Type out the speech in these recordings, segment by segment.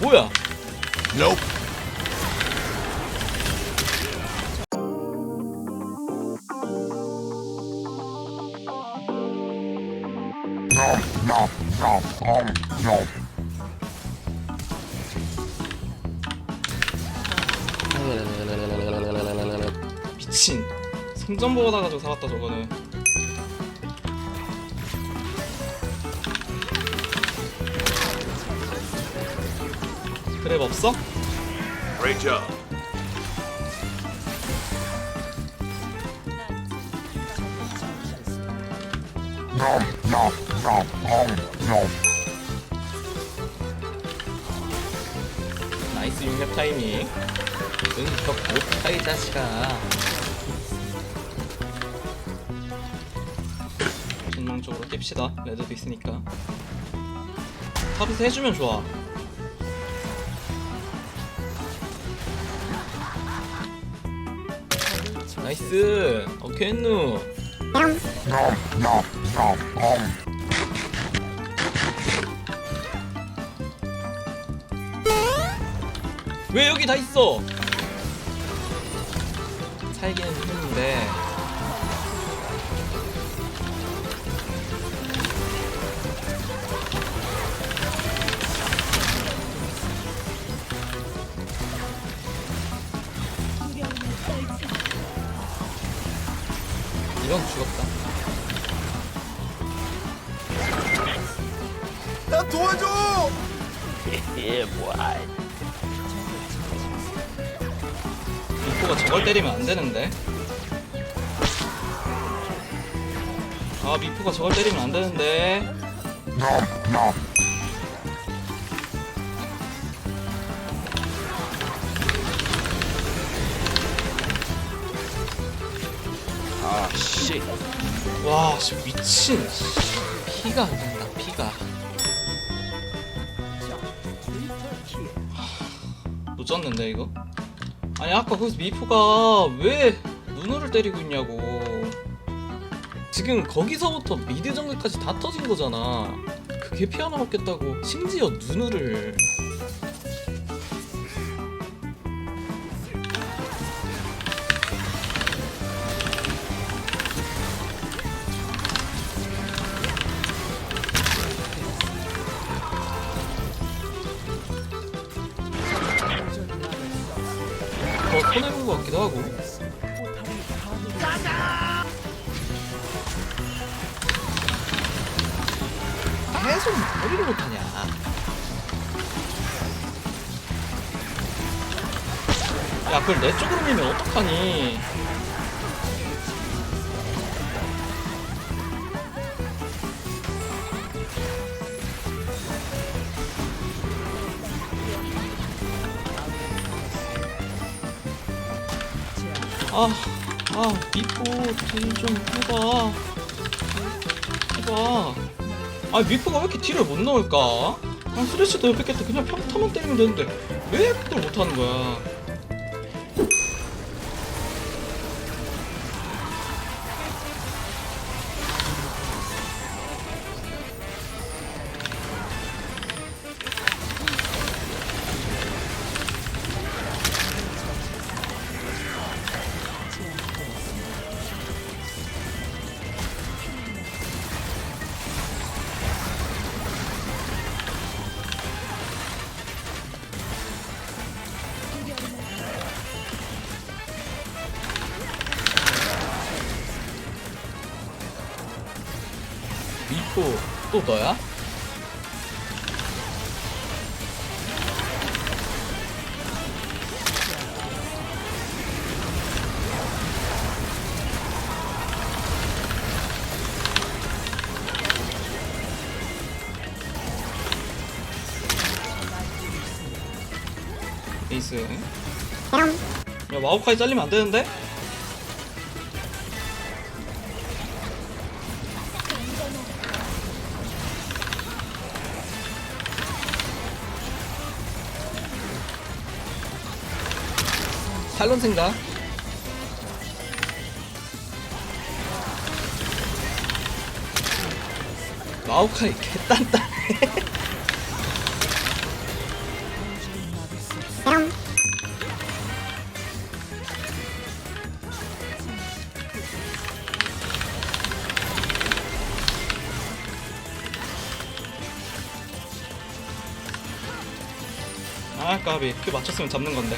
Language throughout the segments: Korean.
뭐야? Nope. No, no, no, no, no. 미친. 생전보 받아가지고 살았다 저거는. 그랩 없어? No. 나이스 융합 타이밍. 응격 못하 이 자식아. 전망적으로 깹시다. 레드도 있으니까. 탑에서 해주면 좋아. 나이스. 오케이 했누. No, no, no, no. 왜 여기 다 있어? 살기는 힘든데 이건 죽었다. 나 도와줘! 미포가 저걸 때리면 안 되는데. 아 미포가 저걸 때리면 안 되는데. No. 와, 씨, 미친. 피가 흐른다, 피가. 하, 놓쳤는데, 이거? 아니, 아까 거기서 미포가 왜 눈을 때리고 있냐고. 지금 거기서부터 미드 정글까지 다 터진 거잖아. 그게 피 하나 먹겠다고. 심지어. 더 손해본 것 같기도 하고. 계속 머리를 못하냐. 야, 그걸 내 쪽으로 밀면 어떡하니? 아, 아, 미포 딜좀 해봐. 해봐. 아, 미포가 왜 이렇게 딜을 못 넣을까? 아, 스레시도 옆에 겠다 그냥 평타만 때리면 되는데 왜 그걸 못하는 거야? 또 너야? 에이스 야 마오카이 잘리면 안 되는데? 탈론 생각 마오카이 개딴딴해. 아 까비. 그 맞췄으면 잡는 건데.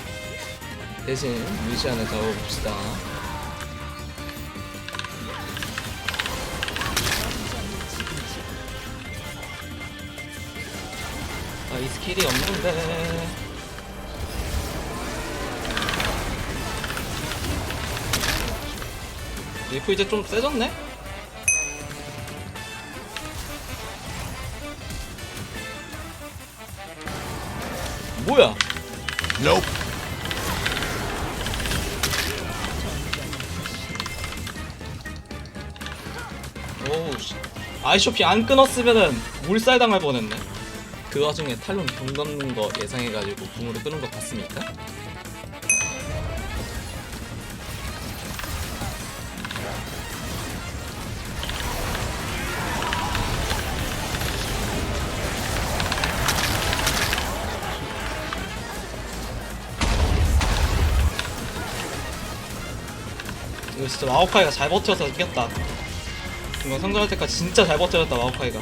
대신 루시안을 잡아봅시다 아 이 스킬이 없는데 리프 이제 좀 세졌네? 뭐야? Nope. 아이쇼피 안 끊었으면은 물살 당할 뻔했네. 그 와중에 탈론 경 넘는 거 예상해가지고 궁으로 끄는 것 같습니까? 이거 진짜 마오카이가 잘 버텨서 이겼다. 이거 성장할 때까지 진짜 잘 버텨줬다 마오카이가.